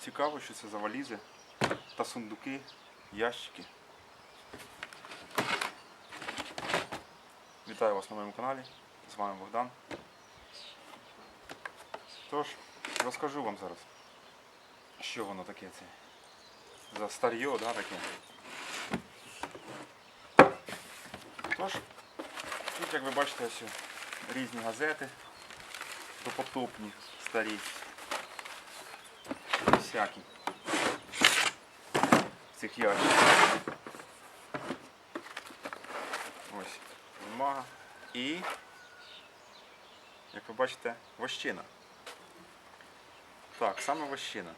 цікаво, що це за валізи та сундуки, ящики. Вітаю вас на моєму каналі. З вами Богдан. Тож, розкажу вам зараз, що воно таке це. За старье, да, таке. Тож, тут, як ви бачите, ось різні газети, допотопні, старі, всякі. В цих ящиках. Ось бумага. І, як ви бачите, вощина. Так, саме вощина,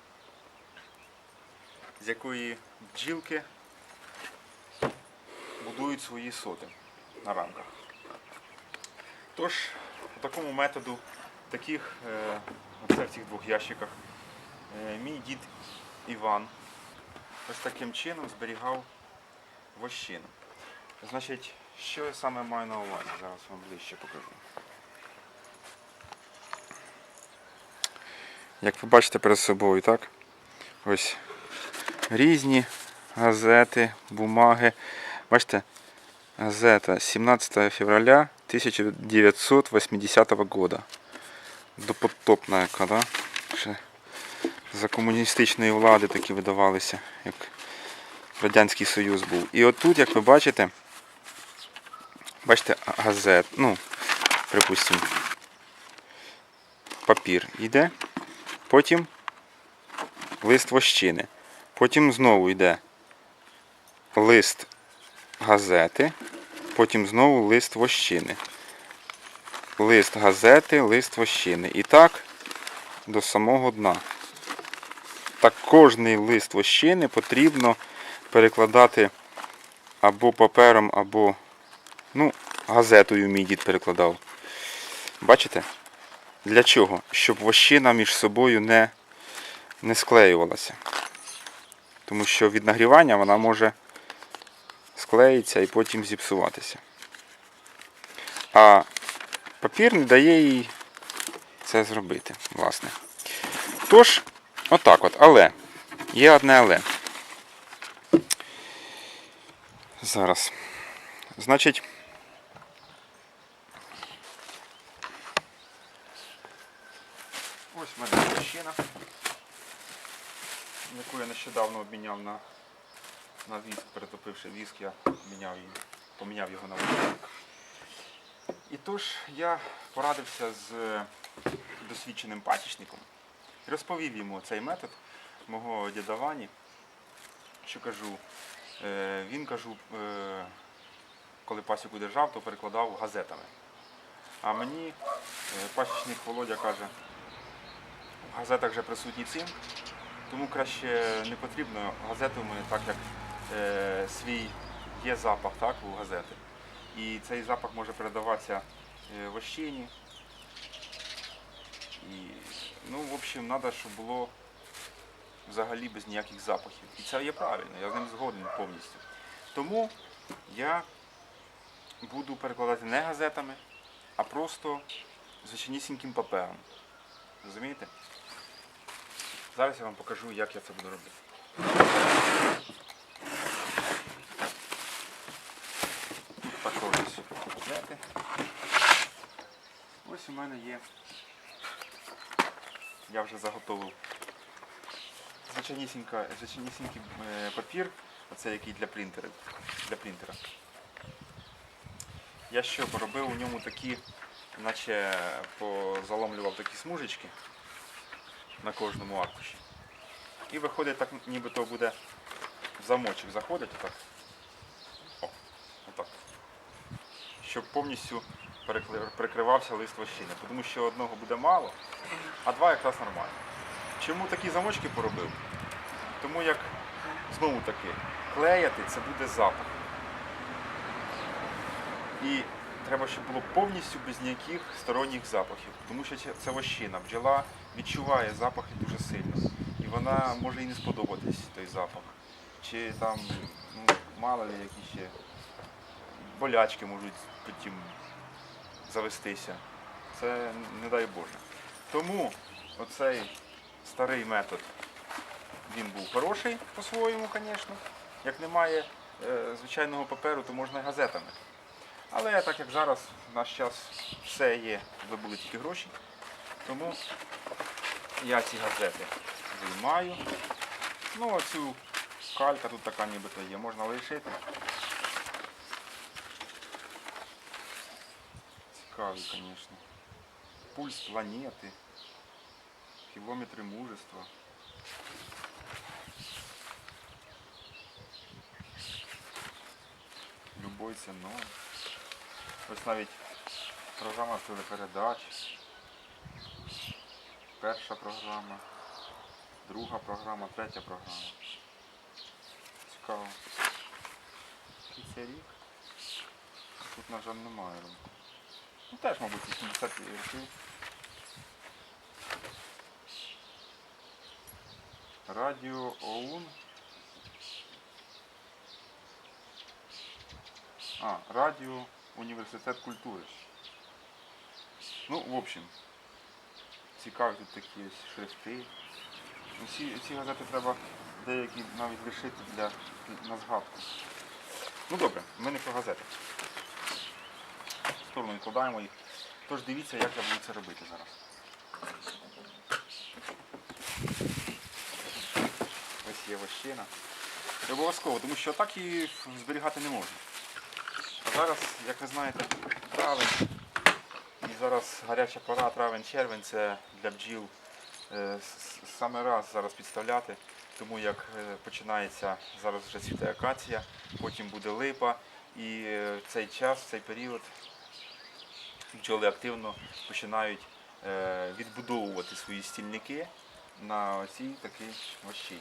з якої бджілки будують свої соти на рамках. Тож, по такому методу, таких, е, оце в цих двох ящиках, мій дід Іван ось таким чином зберігав вощину. Значить, що я саме маю на увазі? Зараз вам ближче покажу. Як ви бачите перед собою, так? Ось різні газети, бумаги. Бачите, газета 17 февраля 1980 года. Допотопна яка, да? За комуністичної влади такі видавалися, як Радянський Союз був. І отут, як ви бачите, бачите, газет, ну, припустимо, папір йде, потім лист вощини, потім знову йде лист газети, потім знову лист вощини. Лист газети, лист вощини. І так до самого дна. Так кожний лист вощини потрібно перекладати або папером, або ну, газетою мій дід перекладав. Бачите? Для чого? Щоб вощина між собою не, не склеювалася. Тому що від нагрівання вона може склеїться і потім зіпсуватися. А папір не дає їй це зробити, власне. Тож, отак от, але. Є одне але. Зараз. Значить. Ось в мене площина, яку я нещодавно обміняв на, на віск, перетопивши віск, я міняв її, поміняв його на воду. І тож я порадився з досвідченим пасічником розповів йому цей метод мого діда Вані, що кажу, е, він кажу, е, коли пасіку держав, то перекладав газетами. А мені е, пасічник Володя каже, в газетах вже присутній цим, тому краще не потрібно газетами, так як свій є запах так, у газети. І цей запах може передаватися е, вощині. І, ну, в общем, треба, щоб було взагалі без ніяких запахів. І це є правильно, я з ним згоден повністю. Тому я буду перекладати не газетами, а просто звичайнісіньким папером. Розумієте? Зараз я вам покажу, як я це буду робити. Тут також. Ось у мене є. Я вже заготовив звичайнісінький е, папір, оце який для принтера. Для принтера. Я що поробив у ньому такі, наче позаломлював такі смужечки на кожному аркуші. І виходить так, нібито буде в замочок заходить отак. О, отак. Щоб повністю перекривався лист вощини. Тому що одного буде мало, а два якраз нормально. Чому такі замочки поробив? Тому як знову таки клеяти це буде запах. І треба, щоб було повністю без ніяких сторонніх запахів. Тому що це- вощина. Бджола відчуває запахи дуже сильно. І вона може і не сподобатись той запах. Чи там, ну, мало ли які ще болячки можуть потім завестися. Це не дай Боже. Тому оцей старий метод він був хороший по-своєму, звісно. Як немає е, звичайного паперу, то можна і газетами. Але так як зараз в наш час все є, ви були тільки гроші, тому я ці газети виймаю. Ну, оцю калька тут така нібито є, можна лишити. Цікаві, звісно. Пульс планети. Кілометри мужества. Любой ціною. Ось навіть програма телепередач. Перша програма, друга програма, третя програма. Цікаво. Який це рік? Тут, на жаль, немає року. Ну теж, мабуть, 80 років. Радіо ОУН. А, Радіо Університет культури. Ну, в общем, цікаві тут такі шрифти. Ці, ці газети треба деякі навіть лишити для, на згадку. Ну добре, ми не про газети. Сторону відкладаємо їх. Тож дивіться, як я буду це робити зараз. Ось є вощина. І обов'язково, тому що так і зберігати не можна. А зараз, як ви знаєте, травень. І зараз гаряча пора, травень-червень це для бджіл е, саме раз зараз підставляти, тому як е, починається зараз вже цвіте акація, потім буде липа, і е, цей час, цей період бджоли активно починають е, відбудовувати свої стільники на цій такій вощині.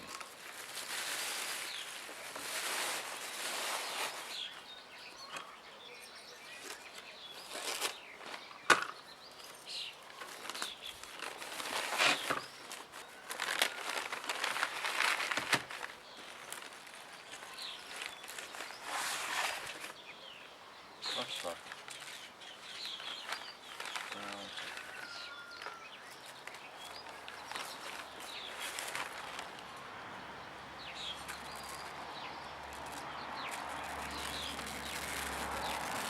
Ось так.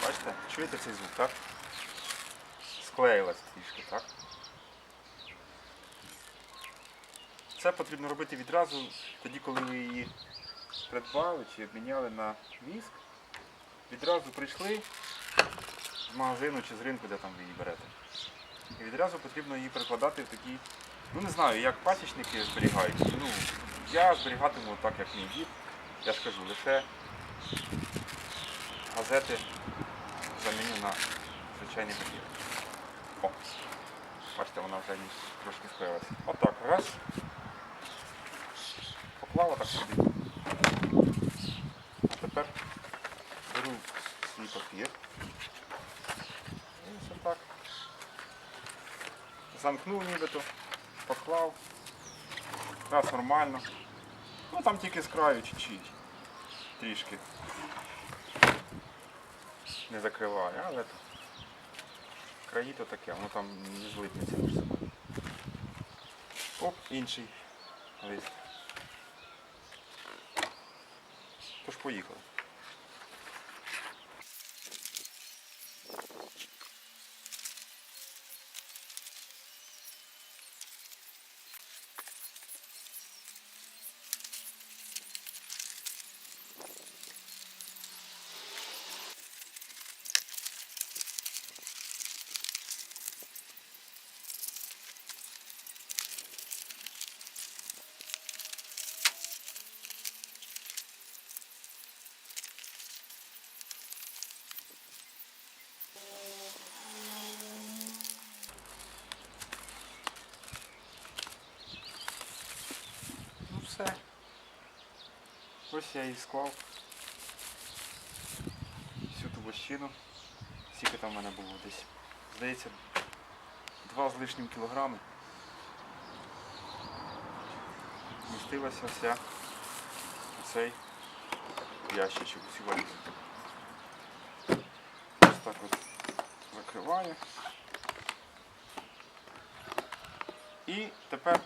Так. Бачите, чуєте цей звук, так? Склеїлась трішки, так? Це потрібно робити відразу тоді, коли ви її придбали чи обміняли на віск. Відразу прийшли з магазину чи з ринку, де там ви її берете. І відразу потрібно її перекладати в такі, ну не знаю, як пасічники зберігають. Ну, я зберігатиму так, як мій дід. Я ж кажу, лише газети заміню на звичайний папір. О, бачите, вона вже ніж трошки склеїлася. Отак, раз. Поклала так собі. А тепер беру свій папір. І ось так. Замкнув нібито, поклав. Раз нормально. Ну там тільки з краю чуть-чуть. Трішки. Не закриває, але то краї то таке, воно там не злипнеться між собою. Оп, інший лист. Тож поїхали. Все. Ось я і склав всю ту вощину. Скільки там в мене було десь. Здається, два з лишнім кілограми. Вмістилася вся цей ящичок у цю. Ось так от закриваю. І тепер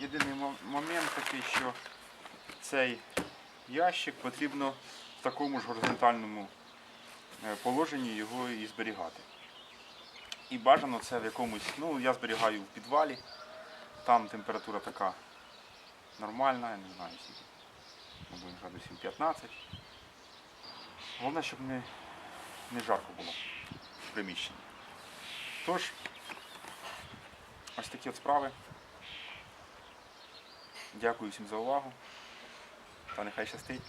єдиний момент такий, що цей ящик потрібно в такому ж горизонтальному е, положенні його і зберігати. І бажано це в якомусь, ну я зберігаю в підвалі, там температура така нормальна, я не знаю, мабуть, градусів 15. Головне, щоб не, не жарко було в приміщенні. Тож, ось такі от справи. Дякую всім за увагу. Та нехай щастить.